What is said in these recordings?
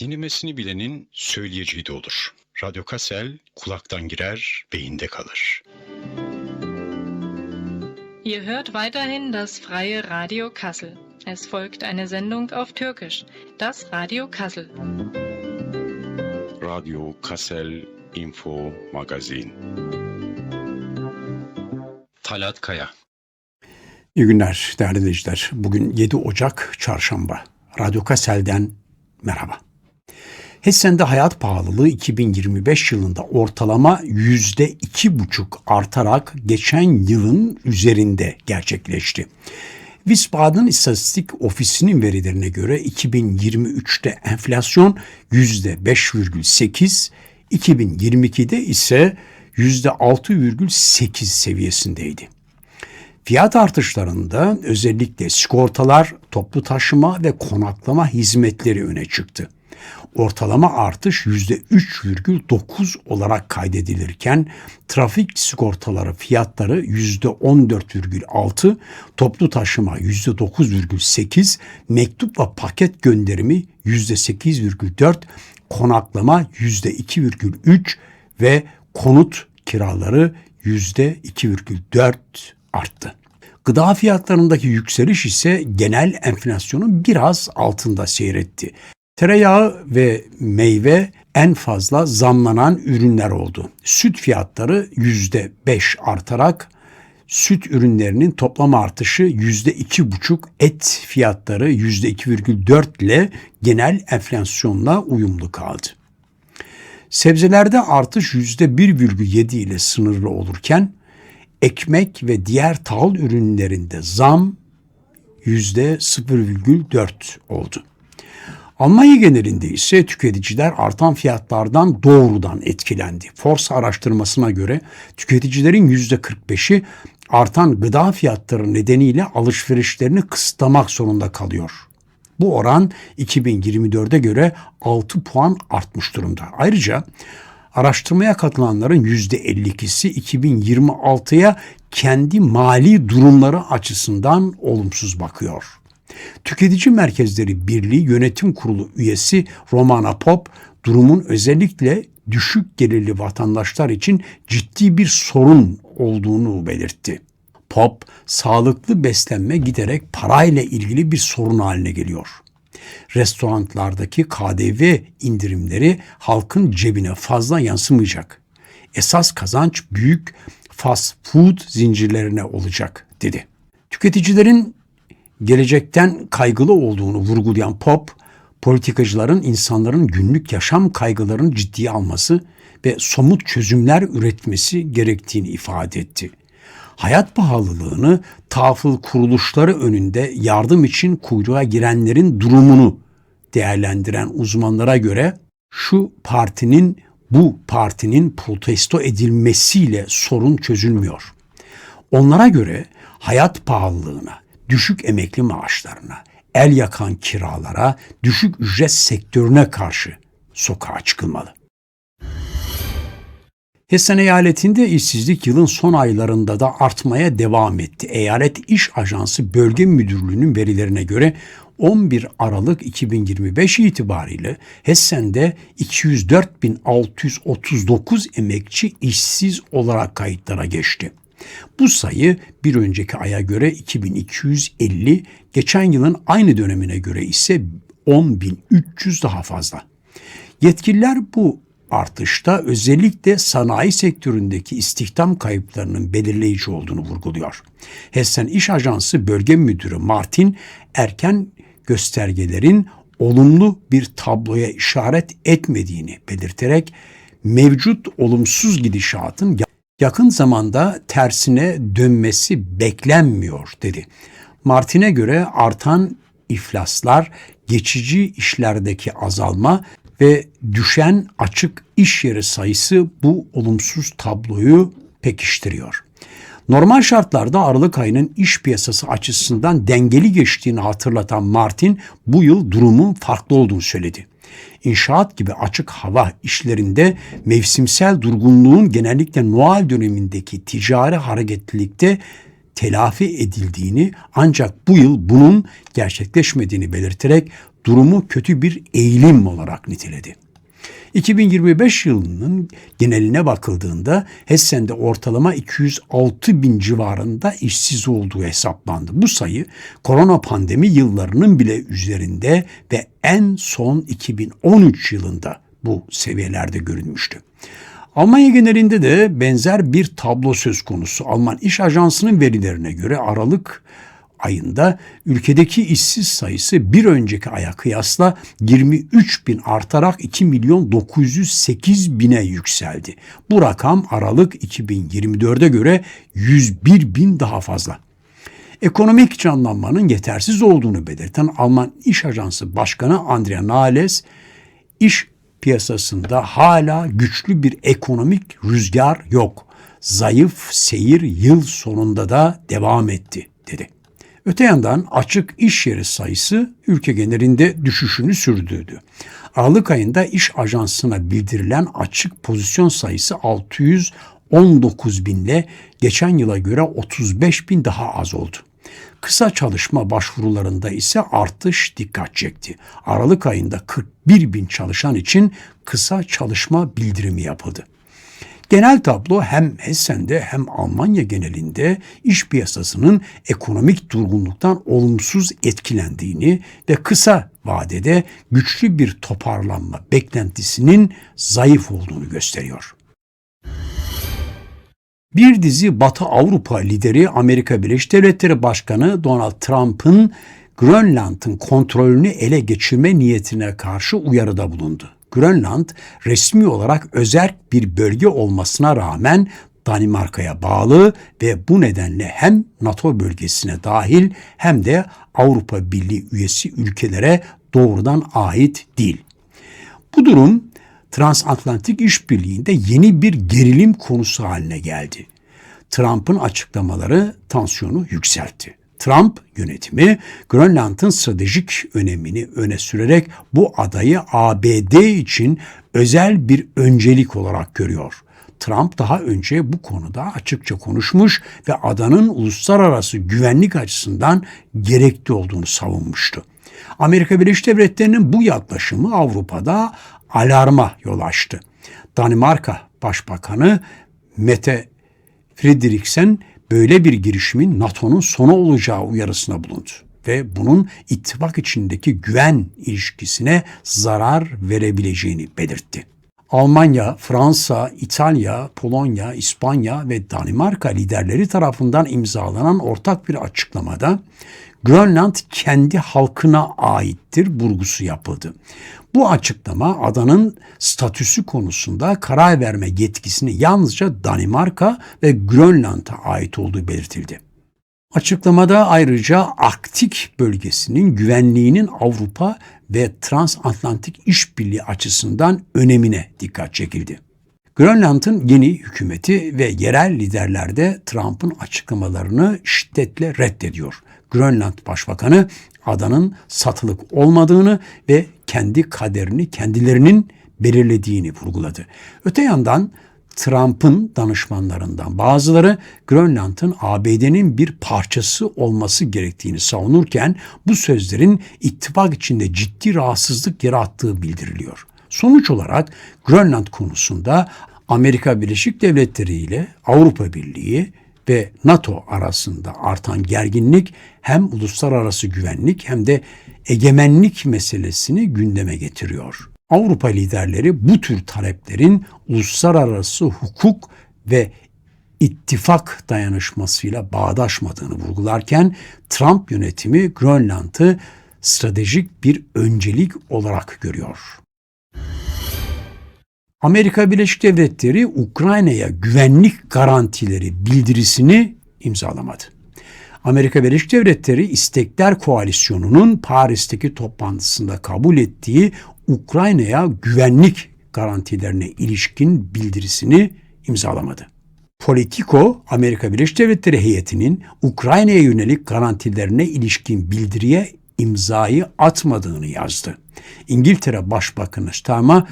Dinlemesini bilenin söyleyeceği de olur. Radyo Kassel kulaktan girer, beyinde kalır. Ihr hört weiterhin das freie Radio Kassel. Es folgt eine Sendung auf Türkisch, das Radio Kassel. Radyo Kassel Info Magazin. Talat Kaya. İyi günler değerli dinleyiciler. Bugün 7 Ocak Çarşamba. Radyo Kassel'den merhaba. Hessen'de hayat pahalılığı 2025 yılında ortalama %2,5 artarak geçen yılın üzerinde gerçekleşti. Wiesbaden İstatistik Ofisi'nin verilerine göre 2023'te enflasyon %5,8, 2022'de ise %6,8 seviyesindeydi. Fiyat artışlarında özellikle sigortalar, toplu taşıma ve konaklama hizmetleri öne çıktı. Ortalama artış %3,9 olarak kaydedilirken trafik sigortaları fiyatları %14,6, toplu taşıma %9,8, mektup ve paket gönderimi %8,4, konaklama %2,3 ve konut kiraları %2,4 arttı. Gıda fiyatlarındaki yükseliş ise genel enflasyonun biraz altında seyretti. Tereyağı ve meyve en fazla zamlanan ürünler oldu. Süt fiyatları %5 artarak süt ürünlerinin toplam artışı %2,5, et fiyatları %2,4 ile genel enflasyonla uyumlu kaldı. Sebzelerde artış %1,7 ile sınırlı olurken ekmek ve diğer tahıl ürünlerinde zam %0,4 oldu. Almanya genelinde ise tüketiciler artan fiyatlardan doğrudan etkilendi. Forsa araştırmasına göre tüketicilerin %45'i artan gıda fiyatları nedeniyle alışverişlerini kısıtlamak zorunda kalıyor. Bu oran 2024'e göre 6 puan artmış durumda. Ayrıca araştırmaya katılanların %52'si 2026'ya kendi mali durumları açısından olumsuz bakıyor. Tüketici Merkezleri Birliği Yönetim Kurulu üyesi Romana Pop, durumun özellikle düşük gelirli vatandaşlar için ciddi bir sorun olduğunu belirtti. Pop, sağlıklı beslenme giderek parayla ilgili bir sorun haline geliyor. Restoranlardaki KDV indirimleri halkın cebine fazla yansımayacak. Esas kazanç büyük fast food zincirlerine olacak dedi. Tüketicilerin gelecekten kaygılı olduğunu vurgulayan Pop, politikacıların insanların günlük yaşam kaygılarını ciddiye alması ve somut çözümler üretmesi gerektiğini ifade etti. Hayat pahalılığını tafıl kuruluşları önünde yardım için kuyruğa girenlerin durumunu değerlendiren uzmanlara göre şu partinin bu partinin protesto edilmesiyle sorun çözülmüyor. Onlara göre hayat pahalılığına, düşük emekli maaşlarına, el yakan kiralara, düşük ücret sektörüne karşı sokağa çıkılmalı. Hessen eyaletinde işsizlik yılın son aylarında da artmaya devam etti. Eyalet İş Ajansı Bölge Müdürlüğü'nün verilerine göre 11 Aralık 2025 itibariyle Hessen'de 204.639 emekçi işsiz olarak kayıtlara geçti. Bu sayı bir önceki aya göre 2250, geçen yılın aynı dönemine göre ise 10.300 daha fazla. Yetkililer bu artışta özellikle sanayi sektöründeki istihdam kayıplarının belirleyici olduğunu vurguluyor. Hessen İş Ajansı Bölge Müdürü Martin erken göstergelerin olumlu bir tabloya işaret etmediğini belirterek mevcut olumsuz gidişatın yakın zamanda tersine dönmesi beklenmiyor dedi. Martin'e göre artan iflaslar, geçici işlerdeki azalma ve düşen açık iş yeri sayısı bu olumsuz tabloyu pekiştiriyor. Normal şartlarda Aralık ayının iş piyasası açısından dengeli geçtiğini hatırlatan Martin bu yıl durumun farklı olduğunu söyledi. İnşaat gibi açık hava işlerinde mevsimsel durgunluğun genellikle Noel dönemindeki ticari hareketlilikte telafi edildiğini ancak bu yıl bunun gerçekleşmediğini belirterek durumu kötü bir eğilim olarak niteledi. 2025 yılının geneline bakıldığında Hessen'de ortalama 206 bin civarında işsiz olduğu hesaplandı. Bu sayı korona pandemi yıllarının bile üzerinde ve en son 2013 yılında bu seviyelerde görülmüştü. Almanya genelinde de benzer bir tablo söz konusu. Alman İş Ajansı'nın verilerine göre Aralık ayında ülkedeki işsiz sayısı bir önceki aya kıyasla 23 bin artarak 2 milyon 908 bine yükseldi. Bu rakam Aralık 2024'e göre 101 bin daha fazla. Ekonomik canlanmanın yetersiz olduğunu belirten Alman İş Ajansı Başkanı Andrea Nahles, iş piyasasında hala güçlü bir ekonomik rüzgar yok. Zayıf seyir yıl sonunda da devam etti dedi. Öte yandan açık iş yeri sayısı ülke genelinde düşüşünü sürdürdü. Aralık ayında iş ajansına bildirilen açık pozisyon sayısı 619 binle geçen yıla göre 35 bin daha az oldu. Kısa çalışma başvurularında ise artış dikkat çekti. Aralık ayında 41 bin çalışan için kısa çalışma bildirimi yapıldı. Genel tablo hem Hessen'de hem Almanya genelinde iş piyasasının ekonomik durgunluktan olumsuz etkilendiğini ve kısa vadede güçlü bir toparlanma beklentisinin zayıf olduğunu gösteriyor. Bir dizi Batı Avrupa lideri Amerika Birleşik Devletleri Başkanı Donald Trump'ın Grönland'ın kontrolünü ele geçirme niyetine karşı uyarıda bulundu. Grönland resmi olarak özerk bir bölge olmasına rağmen Danimarka'ya bağlı ve bu nedenle hem NATO bölgesine dahil hem de Avrupa Birliği üyesi ülkelere doğrudan ait değil. Bu durum transatlantik işbirliğinde yeni bir gerilim konusu haline geldi. Trump'ın açıklamaları tansiyonu yükseltti. Trump yönetimi Grönland'ın stratejik önemini öne sürerek bu adayı ABD için özel bir öncelik olarak görüyor. Trump daha önce bu konuda açıkça konuşmuş ve adanın uluslararası güvenlik açısından gerekli olduğunu savunmuştu. Amerika Birleşik Devletleri'nin bu yaklaşımı Avrupa'da alarma yol açtı. Danimarka Başbakanı Mette Frederiksen böyle bir girişimin NATO'nun sonu olacağı uyarısına bulundu ve bunun ittifak içindeki güven ilişkisine zarar verebileceğini belirtti. Almanya, Fransa, İtalya, Polonya, İspanya ve Danimarka liderleri tarafından imzalanan ortak bir açıklamada Grönland kendi halkına aittir vurgusu yapıldı. Bu açıklama adanın statüsü konusunda karar verme yetkisini yalnızca Danimarka ve Grönland'a ait olduğu belirtildi. Açıklamada ayrıca Arktik bölgesinin güvenliğinin Avrupa ve transatlantik işbirliği açısından önemine dikkat çekildi. Grönland'ın yeni hükümeti ve yerel liderler de Trump'ın açıklamalarını şiddetle reddediyor. Grönland Başbakanı adanın satılık olmadığını ve kendi kaderini kendilerinin belirlediğini vurguladı. Öte yandan Trump'ın danışmanlarından bazıları Grönland'ın ABD'nin bir parçası olması gerektiğini savunurken bu sözlerin ittifak içinde ciddi rahatsızlık yarattığı bildiriliyor. Sonuç olarak Grönland konusunda Amerika Birleşik Devletleri ile Avrupa Birliği ve NATO arasında artan gerginlik hem uluslararası güvenlik hem de egemenlik meselesini gündeme getiriyor. Avrupa liderleri bu tür taleplerin uluslararası hukuk ve ittifak dayanışmasıyla bağdaşmadığını vurgularken Trump yönetimi Grönland'ı stratejik bir öncelik olarak görüyor. Amerika Birleşik Devletleri Ukrayna'ya güvenlik garantileri bildirisini imzalamadı. Amerika Birleşik Devletleri İstekler Koalisyonu'nun Paris'teki toplantısında kabul ettiği Ukrayna'ya güvenlik garantilerine ilişkin bildirisini imzalamadı. Politico, Amerika Birleşik Devletleri heyetinin Ukrayna'ya yönelik garantilerine ilişkin bildiriye imzayı atmadığını yazdı. İngiltere Başbakanı Starmer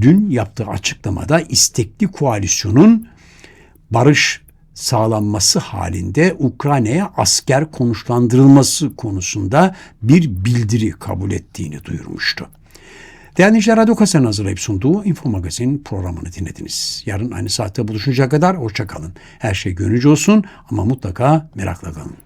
dün yaptığı açıklamada istekli koalisyonun barış sağlanması halinde Ukrayna'ya asker konuşlandırılması konusunda bir bildiri kabul ettiğini duyurmuştu. Değerli dinleyiciler, Radyo Kasen hazırlayıp sunduğu Info Magazin programını dinlediniz. Yarın aynı saatte buluşuncaya kadar hoşçakalın. Her şey gönücü olsun ama mutlaka merakla kalın.